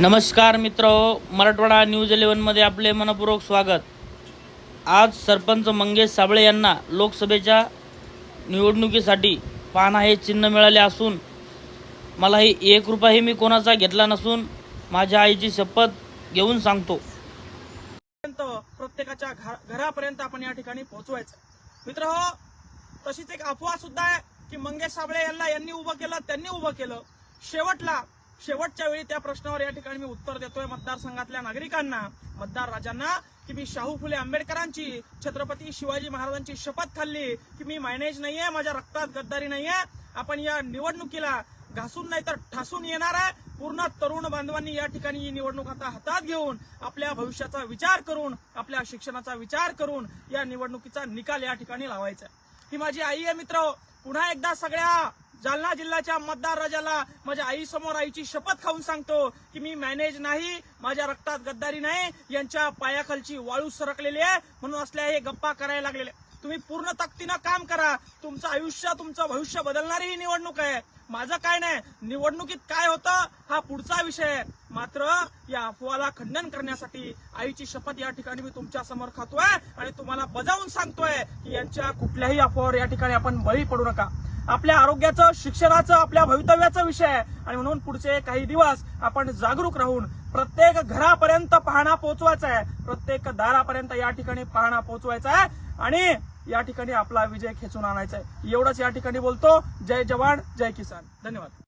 नमस्कार मित्र मराठवाडा न्यूज इलेवनमध्ये आपले मनपूर्वक स्वागत. आज सरपंच मंगेश साबळे यांना लोकसभेच्या निवडणुकीसाठी पाहणा हे चिन्ह मिळाले असून मलाही एक रुपयाही मी कोणाचा घेतला नसून माझ्या आईची शपथ घेऊन सांगतो. पर्यंत प्रत्येकाच्या घा- घरापर्यंत आपण या ठिकाणी पोहोचवायचं. मित्र हो तशीच एक अफवा सुद्धा आहे की मंगेश साबळे यांना यांनी उभं केलं त्यांनी उभं केलं. शेवटला शेवटच्या वेळी त्या प्रश्नावर या ठिकाणी मी उत्तर देतोय मतदारसंघातल्या नागरिकांना मतदार राजांना की मी शाहू फुले आंबेडकरांची छत्रपती शिवाजी महाराजांची शपथ खाल्ली की मी मायनेज नाहीये माझ्या रक्तात गद्दारी नाहीये आपण या निवडणुकीला घासून नाही तर ठासून येणार आहे. पूर्ण तरुण बांधवांनी या ठिकाणी ही निवडणूक आता हातात घेऊन आपल्या भविष्याचा विचार करून आपल्या शिक्षणाचा विचार करून या निवडणुकीचा निकाल या ठिकाणी लावायचा ही माझी आई आहे मित्र. पुन्हा एकदा सगळ्या जालना जिल्ह्याच्या मतदार राजाला माझ्या आई समोर आईची शपथ खाऊन सांगतो की मी मॅनेज नाही माझ्या रक्तात गद्दारी नाही यांच्या पायाखालची वाळू सरकलेली आहे म्हणून असल्या हे गप्पा करायला लागलेले तुम्ही पूर्ण ताकदीनं काम करा. तुमचं आयुष्य तुमचं भविष्य बदलणारी ही निवडणूक आहे. माझं काय नाही निवडणुकीत काय होतं हा पुढचा विषय आहे. मात्र या अफवाला खंडन करण्यासाठी आईची शपथ या ठिकाणी मी तुमच्यासमोर खातोय आणि तुम्हाला बजावून सांगतोय की यांच्या कुठल्याही अफवावर या ठिकाणी आपण बळी पडू नका. आपल्या आरोग्याचं शिक्षणाचं आपल्या भवितव्याचा विषय आहे. आणि म्हणून पुढचे काही दिवस आपण जागरूक राहून प्रत्येक घरापर्यंत पाहणा पोहोचवायचा आहे. प्रत्येक दारापर्यंत या ठिकाणी पाहणा पोहोचवायचा आहे. आणि या ठिकाणी आपला विजय खेचून आणायचा आहे. एवढंच या ठिकाणी बोलतो. जय जवान जय किसान. धन्यवाद.